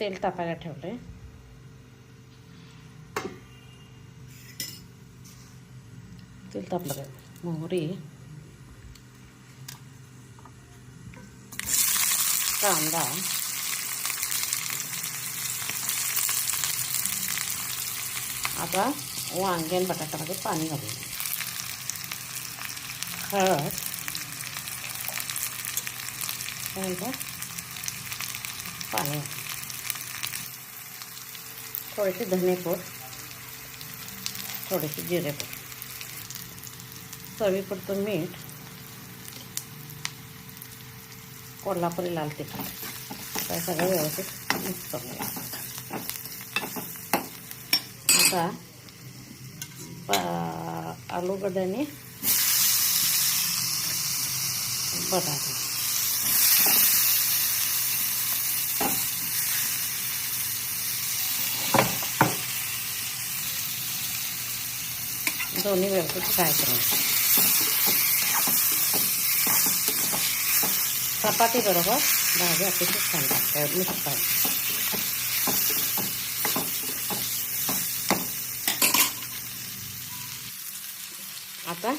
तेल तापायला ठेवले तेल तापलं काय मोहरी. कांदा. आता वांगे आणि बटाट्यामध्ये पाणी घालू हळद. त्यानंतर पाणी. थोडेसे धनेपूड थोडेसे जिरेपूड चवीपुरतं मीठ कोल्हापुरी लाल तिखट हे सगळं व्यवस्थित मिक्स करून आता आलूगड्याने आलूगड्डे बटाटे दोन्ही व्यवस्थित फ्राय करून चपाती बरोबर भाजी अतिशय छान लागते मिक्स आता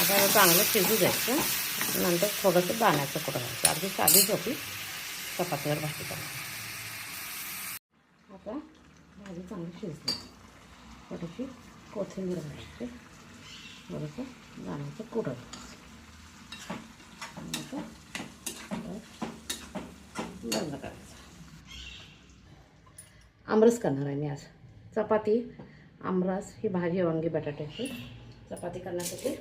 आता चांगलं शिजू द्यायचं नंतर थोडंसं दाण्याचं कुठं घालायचं. अगदी साधी झोपी चपातीवर भाजी करायची. आता भाजी चांगली शिजली. थोडीशी कोथिंबीर घालायची थोडंसं जाण्याचं कुडं बंद करायचं. आमरस करणार आहे मी आज. चपाती आमरस ही भाजी वांगी बटाट्याची चपाती करण्यासाठी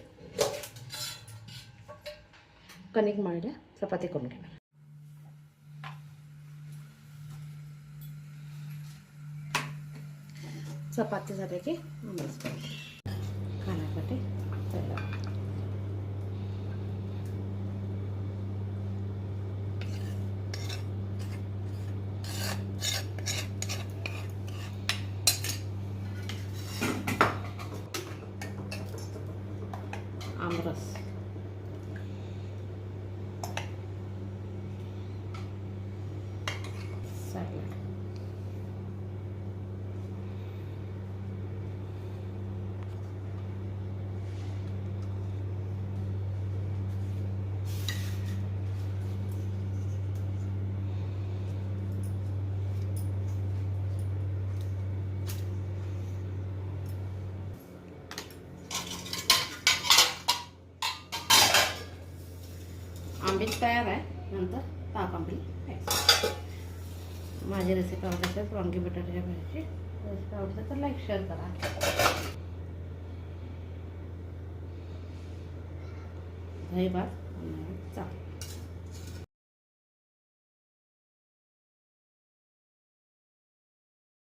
कणिक मळल्या चपाती करून घेणार. चपाती झाल्या की आमरस करू खाण्यासाठी तयार आमरस सॅलड आंबील तयार आहे. नंतर ताक आंबील खायचं. माझी रेसिपी आवडत असेल वांगी बटाट्याच्या भाजीची रेसिपी आवडते तर लाईक शेअर करा. दही भात